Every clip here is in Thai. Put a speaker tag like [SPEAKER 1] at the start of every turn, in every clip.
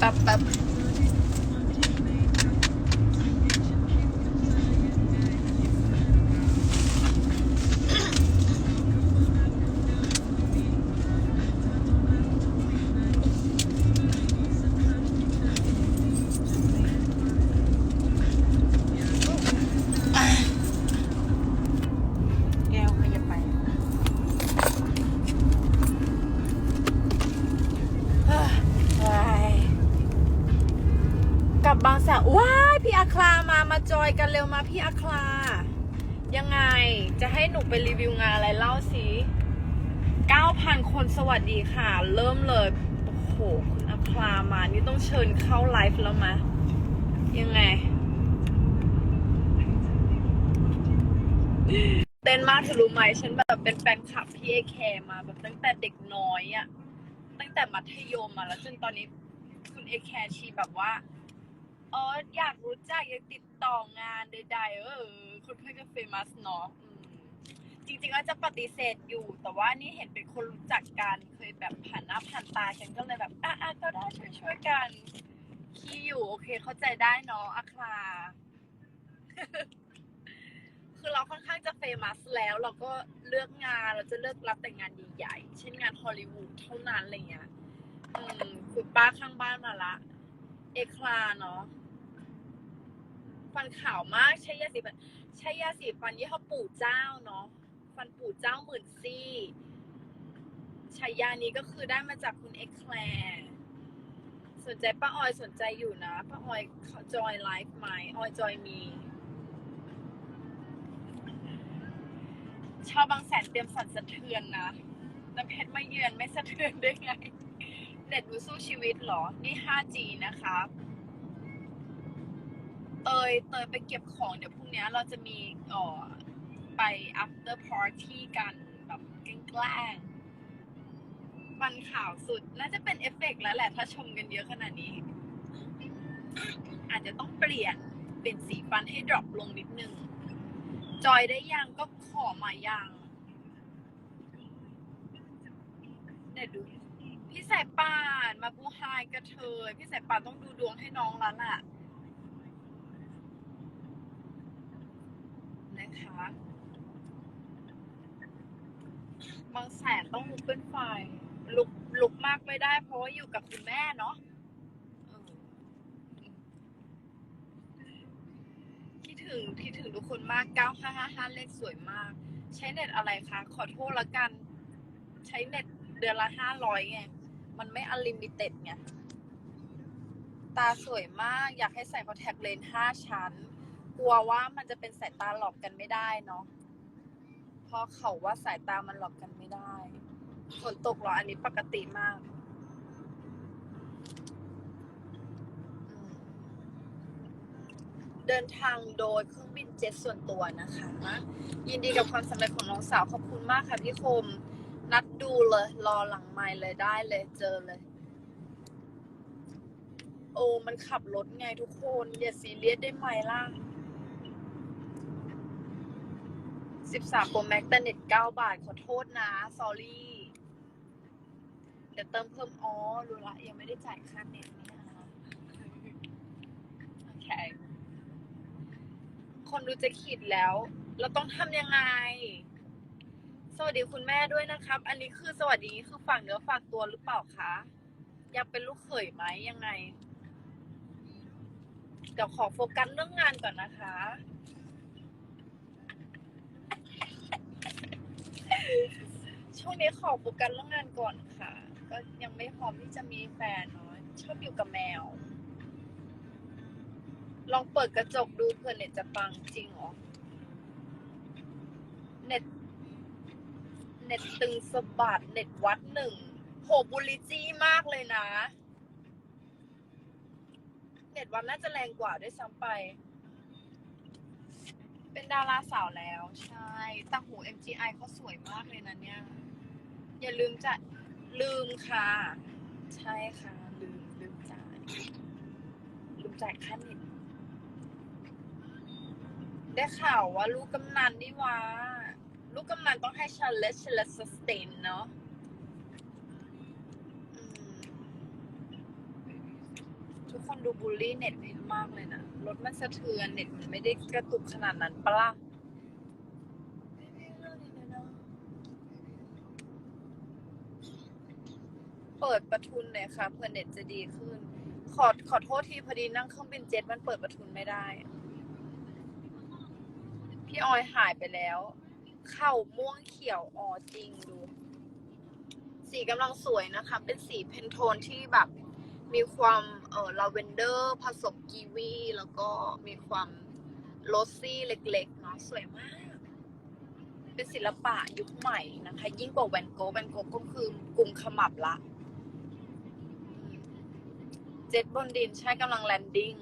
[SPEAKER 1] ป๊บแมาพี่อาคลา ยังไงจะให้หนูไปรีวิวงานอะไรเล่าสิ9,000 คนสวัสดีค่ะ เริ่มเลย โอ้โห คุณอาคลามา นี่ต้องเชิญเข้าไลฟ์แล้วมะ ยังไง เต้นมากเธอรู้ไหม ฉันแบบเป็นแฟนคลับพี่เอแคมาแบบตั้งแต่เด็กน้อยอะตั้งแต่มัธยมมาแล้วจนตอนนี้คุณเอแคร์ชีแบบว่า อออยากรู้จักอยากติดต่องานใดๆเออคนเพื่อนก็เฟมัสเนาะจริงๆก็จะปฏิเสธอยู่ แต่ว่านี่เห็นเป็นคนรู้จักกันเคยแบบผ่านหน้าผ่านตาฉันก็เลยแบบอะอะก็ได้ช่วยช่วยๆกันขี้อยู่โอเคเข้าใจได้เนาะอาคลาคือเราค่อนข้างจะเฟมัสแล้ว เราก็เลือกงานเราจะเลือกรับแต่งานใหญ่ๆเช่นงานฮอลลีวูดเท่านั้นอะไรเงี้ยอืมคุณป้าข้างบ้านมาละ เอคลาเนาะ ฟันขาวมากใช้ยาสีฟันใช้ยาสีฟันยี่ห้อปู่เจ้าเนาะฟันปู่เจ้าหมื่นซี่ฉายานี้ก็คือได้มาจากคุณเอคแคลร์สนใจป้าออยสนใจอยู่นะป้าออยเขาจอยไลฟ์ไหมออยจอยมี ชาวบางแสนเตรียมสั่นสะเทือนนะน้ำเพชรมาเยือนไม่สะเทือนได้ไงเน็ตดูสู้ชีวิตเหรอ นี่ 5G นะคะ เตยเตยไปเก็บของเดี๋ยวพรุ่งนี้เราจะมีเอ่อไป after party กันแบบแกล้งๆฟันข่าวสุด น่าจะเป็นเอฟเฟกต์แล้วแหละ ถ้าชมกันเยอะขนาดนี้ อาจจะต้องเปลี่ยนเปลี่ยนสีฟันให้ดรอปลงนิดนึง จอยได้ยังก็ขอมายังเดี๋ยวดู พี่สายป่านมาบูไฮกระเทย พี่สายป่านต้องดูดวงให้น้องแล้วล่ะ นะคะ บางแสนต้องลุกเป็นไฟ ลุกลุกมากไม่ได้ เพราะว่าอยู่กับคุณแม่เนาะคิดถึงคิดถึงทุกคนมาก 9555 เลขสวยมาก ใช้เน็ตอะไรคะ ขอโทษละกัน ใช้เน็ตเดือนละห้าร้อยไง มันไม่อลิมิเต็ดไง ตาสวยมาก อยากให้ใส่คอนแทคเลนส์ห้าชั้น กลัวว่ามันจะเป็นสายตาหลอกกันไม่ได้เนาะเพราะเขาว่าสายตามันหลอกกันไม่ได้ฝนตกเหรออันนี้ปกติมากเดินทางโดยเครื่องบินเจ็ตส่วนตัวนะคะ ยินดีกับความสำเร็จของน้องสาวขอบคุณมากค่ะพี่คม นัดดูเลย รอหลังไมค์เลยได้เลยเจอเลย โอ้มันขับรถไงทุกคนอย่าซีเรียสได้ไหมล่ะ สิบสามโปรแม็กแต่เน็ตเก้าบาท ขอโทษนะ s อรี่เดี๋ยวเติมเพิ่มอ๋อรู้ละ ยังไม่ได้จ่ายค่าเน็ตนี่นะโอเค คนดูจะขีดแล้ว เราต้องทำยังไง สวัสดีคุณแม่ด้วยนะครับ อันนี้คือสวัสดีคือฝากเนื้อฝากตัวหรือเปล่าคะ อยากเป็นลูกเขยไหมยังไง เดี๋ยวขอโฟกัสเรื่องงานก่อนนะคะ ช่วงนี้ขอโฟกัสเรื่องงานก่อนค่ะ ก็ยังไม่พร้อมที่จะมีแฟนเนาะชอบอยู่กับแมว ลองเปิดกระจกดูเผื่อเน็ตจะปังจริงหรอเน็ตเน็ตตึงสะบัดเน็ตวัดหนึ่งโหบุลิจี้มากเลยนะ เน็ตวัดน่าจะแรงกว่าด้วยซ้ำไป เป็นดาราสาวแล้วใช่ ต่างหู MGI เขาสวยมากเลยนะเนี่ย อย่าลืมจะลืมค่ะ ใช่ค่ะ ลืมลืมจ่าย ลืมจ่ายค่าเน็ตได้ข่าวว่าลูกกำนันนี่ว่าลูกกำนันต้องให้ชันเลสชันเลสสเตนเนาะอืมดูบูลลี่เน็ตเพชรมากเลยนะ รถมันสะเทือนเน็ตมันไม่ได้กระตุกขนาดนั้นปะล่ะ เปิดประทุนหน่อยค่ะเพื่อเน็ตจะดีขึ้น ขอขอโทษทีพอดีนั่งเครื่องบินเจ็ตมันเปิดประทุนไม่ได้ พี่ออยหายไปแล้ว เข่าม่วงเขียวอ๋อจริงดู สีกำลังสวยนะคะ เป็นสีเพนโทนที่แบบมีความเออลาเวนเดอร์ผสมกีวี แล้วก็มีความโรซี่เล็กๆเนาะสวยมาก เป็นศิลปะยุคใหม่นะคะ ยิ่งกว่าแวนโกะแวนโกะก็คือกลุ่มขมับละ จ็ตบนดินใช่กำลังแลนดิ้ง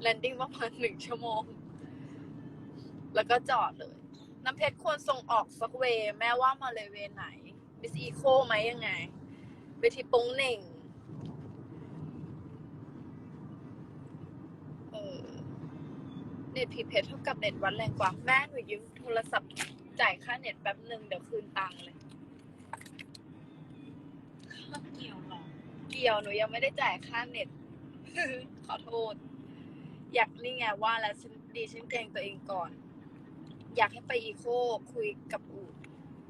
[SPEAKER 1] แลนดิ้งประมาณหนึ่งชั่วโมง แล้วก็จอดเลย น้ำเพชรควรส่งออกสักเวแม่ว่ามาเลยเวไหน บิสอีโคไหมยังไงเวทีโป้งเหน่งเออเน็ตพีเพชเท่ากับเน็ตวัดแรงกว่า แม่หนูยืมโทรศัพท์จ่ายค่าเน็ตแป๊บหนึ่งเดี๋ยวคืนตังค์เลยค่าเกี่ยวหรอ เกี่ยวหนูยังไม่ได้จ่ายค่าเน็ต ขอโทษ อยากนี่ไงว่าแล้วฉันดีฉันเกรงตัวเองก่อน อยากให้ไปอีโคคุยกับอูด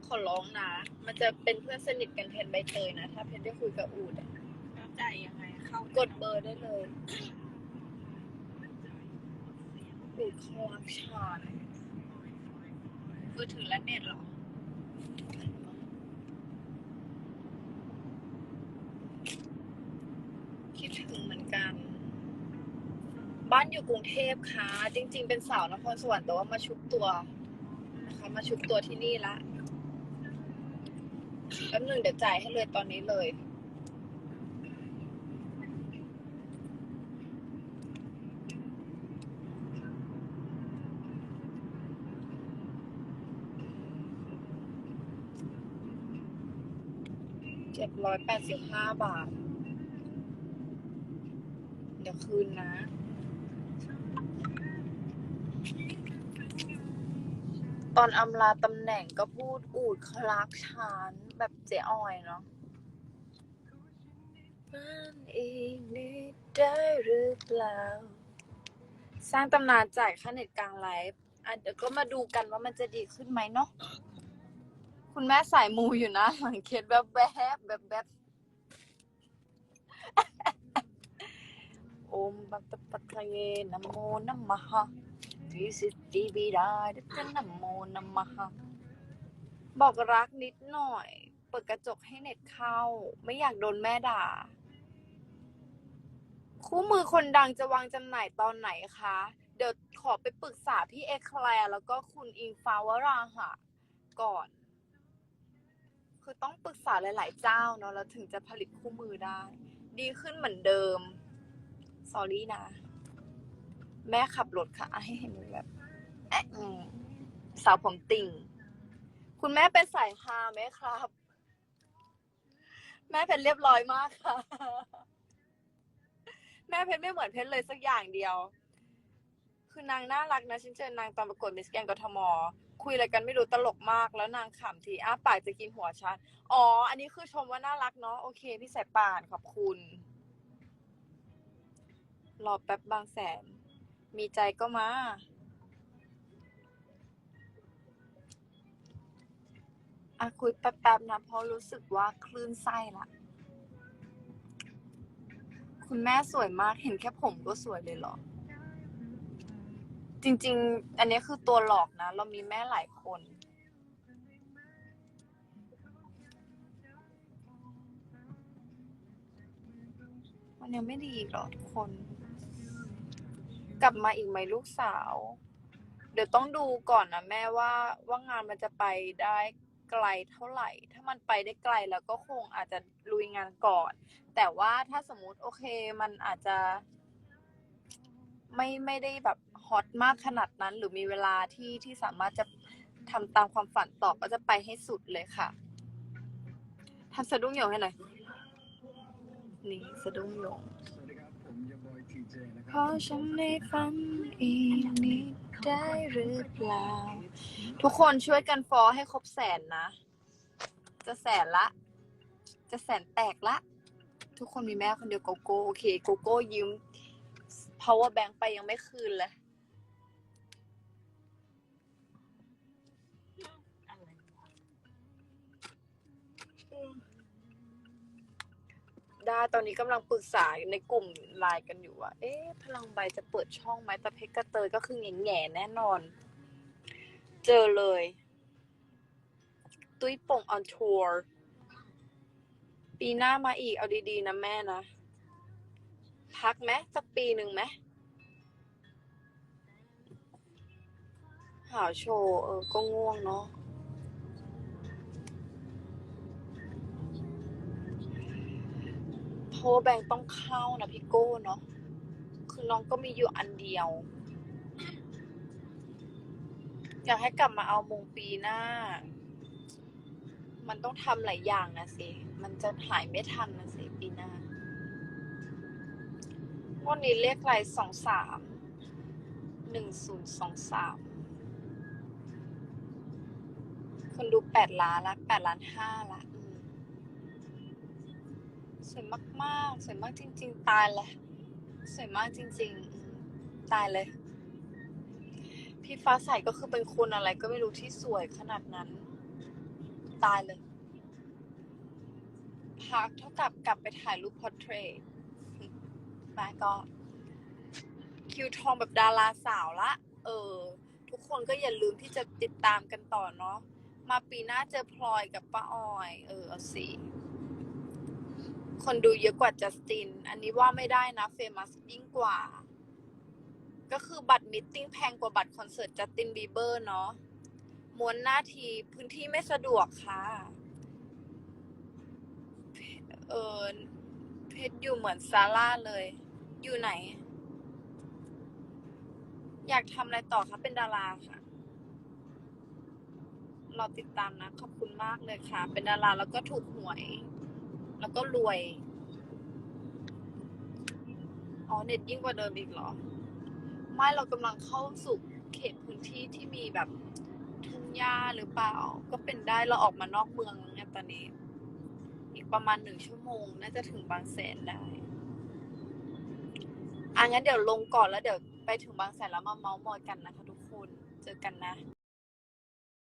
[SPEAKER 1] ขอร้องนะ มันจะเป็นเพื่อนสนิทกันแทนใบเตยนะ ถ้าเพนได้คุยกับอูดอะ
[SPEAKER 2] แล้วจ่ายยังไง เข้าก
[SPEAKER 1] ดเบอร์ได้เลย อูดคอลักชันมือถือและเน็ตเหรอ คิดถึงเหมือนกัน บ้านอยู่กรุงเทพค่ะ จริง ๆ เป็นสาวนครสวรรค์แต่ว่ามาชุบตัวนะคะมาชุบตัวที่นี่ละแป๊บหนึ่งเดี๋ยวจ่ายให้เลยตอนนี้เลยเจ็ดร้อยแปดสิบห้าบาท เดี๋ยวคืนนะ ตอนอำลาตำแหน่งก็พูดอูดคลักชานแบบเจ๊ออยเนาะมันอีกนิดได้หรือเปล่า สร้างตำนานจ่ายค่าเน็ตกลางไลฟ์อะเดี๋ยวก็มาดูกันว่ามันจะดีขึ้นไหมเนาะคุณแม่สายมูอยู่นะหลังเคสแบบแบบแบบแบบโอมบัตตปัตเยนะโมนัมมะฮะ ทิสิติบิดาเดตนะโมนมมะฮะบอกรักนิดหน่อย เปิดกระจกให้เน็ตเข้า ไม่อยากโดนแม่ด่า คู่มือคนดังจะวางจำหน่ายตอนไหนคะ เดี๋ยวขอไปปรึกษาพี่เอแคลร์แล้วก็คุณอิงฟ้าวราหะก่อน คือต้องปรึกษาหลาย ๆ เจ้าเนาะแล้วถึงจะผลิตคู่มือได้ ดีขึ้นเหมือนเดิม สอรี่นะ แม่ขับรถค่ะให้เห็นแบบแอะสาวผมติ่ง คุณแม่เป็นสายฮาไหมครับ แม่เพชรเรียบร้อยมากค่ะ แม่เพชรไม่เหมือนเพชรเลยสักอย่างเดียว คือนางน่ารักนะฉันเจอนางตอนประกวดมิสแกรนด์กทมคุยอะไรกันไม่รู้ตลกมากแล้วนางขำทีอ้าปากจะกินหัวฉันอ๋อ อันนี้คือชมว่าน่ารักเนาะโอเค พี่สายป่านขอบคุณ รอแป๊บบางแสน มีใจก็มา อะคุยแป๊บๆนะ เพราะรู้สึกว่าคลื่นไส้ละ คุณแม่สวยมาก เห็นแค่ผมก็สวยเลยเหรอ จริง ๆ อันนี้คือตัวหลอกนะ เรามีแม่หลายคนมันยังไม่ดีอีกหรอทุกคน กลับมาอีกไหมลูกสาว เดี๋ยวต้องดูก่อนนะแม่ว่าว่างานมันจะไปได้ไกลเท่าไหร่ ถ้ามันไปได้ไกลแล้วก็คงอาจจะลุยงานก่อน แต่ว่าถ้าสมมุติโอเคมันอาจจะ ไม่ไม่ได้แบบฮอตมากขนาดนั้น หรือมีเวลาที่ที่สามารถจะทำตามความฝันต่อก็จะไปให้สุดเลยค่ะทำสะดุ้งโยงให้หน่อยนี่สะดุ้งโยง พ
[SPEAKER 3] รับ
[SPEAKER 1] ราะฉันในฝันอีกนิดได้หรือเปล่า ทุกคนช่วยกันฟอให้ครบแสนนะ จะแสนละ จะแสนแตกละ ทุกคนมีแม่คนเดียวโกโก้โอเคโกโก้ยืม power bank ไปยังไม่คืนเลย
[SPEAKER 2] ได้
[SPEAKER 1] ตอนนี้กำลังปรึกษาในกลุ่มไลน์กันอยู่ว่า เอ๊ะ พลังใบจะเปิดช่องไหมแต่เพชรกระเตยก็คือแง่แง่แน่นอน เจอเลย ตุ้ยป่งออนทัวร์ปีหน้ามาอีก เอาดีๆนะแม่นะ พักไหมสักปีหนึ่งไหมหาโชว์ เออ ก็ง่วงเนาะ ว่าแบงต้องเข้านะพี่โก้เนาะ คือน้องก็มีอยู่อันเดียว อยากให้กลับมาเอามงปีหน้า มันต้องทำหลายอย่างนะสิ มันจะหายไม่ทันนะสิปีหน้าวันนี้เลขอะไรสองสาม หนึ่งศูนย์สองสามคนดูแปดล้านละแปดล้านห้าละ สวยมากๆ สวยมากจริง ๆ ตายเลย สวยมากจริง ๆ ตายเลย พี่ฟ้าใสก็คือเป็นคนอะไรก็ไม่รู้ที่สวยขนาดนั้น ตายเลย พักเท่ากับกลับไปถ่ายรูปพอร์เทรตมาก็ คิวทองแบบดาราสาวละ เออ ทุกคนก็อย่าลืมที่จะติดตามกันต่อเนาะ มาปีหน้าเจอพลอยกับป้าออย เออเอาสิ คนดูเยอะกว่าจัสติน อันนี้ว่าไม่ได้นะเฟมัสยิ่งกว่า ก็คือบัตรมิทติ้งแพงกว่าบัตรคอนเสิร์ตจัสตินบีเบอร์เนาะม้วนหน้าทีพื้นที่ไม่สะดวกค่ะ เออเพชรอยู่เหมือนซาร่าเลย อยู่ไหน อยากทำอะไรต่อคะเป็นดาราค่ะเรอติดตามนะ ขอบคุณมากเลยค่ะ เป็นดาราแล้วก็ถูกหวย แล้วก็รวย อ๋อ เน็ตยิ่งกว่าเดิมอีกเหรอ ไม่เรากำลังเข้าสู่เขตพื้นที่ที่มีแบบทุ่งหญ้าหรือเปล่า ก็เป็นได้เราออกมานอกเมืองแล้วไงตอนนี้ อีกประมาณหนึ่งชั่วโมง น่าจะถึงบางแสนได้อะงั้นเดี๋ยวลงก่อนแล้วเดี๋ยวไปถึงบางแสนแล้วมาเมาส์มอยกันนะคะทุกคน เจอกันนะ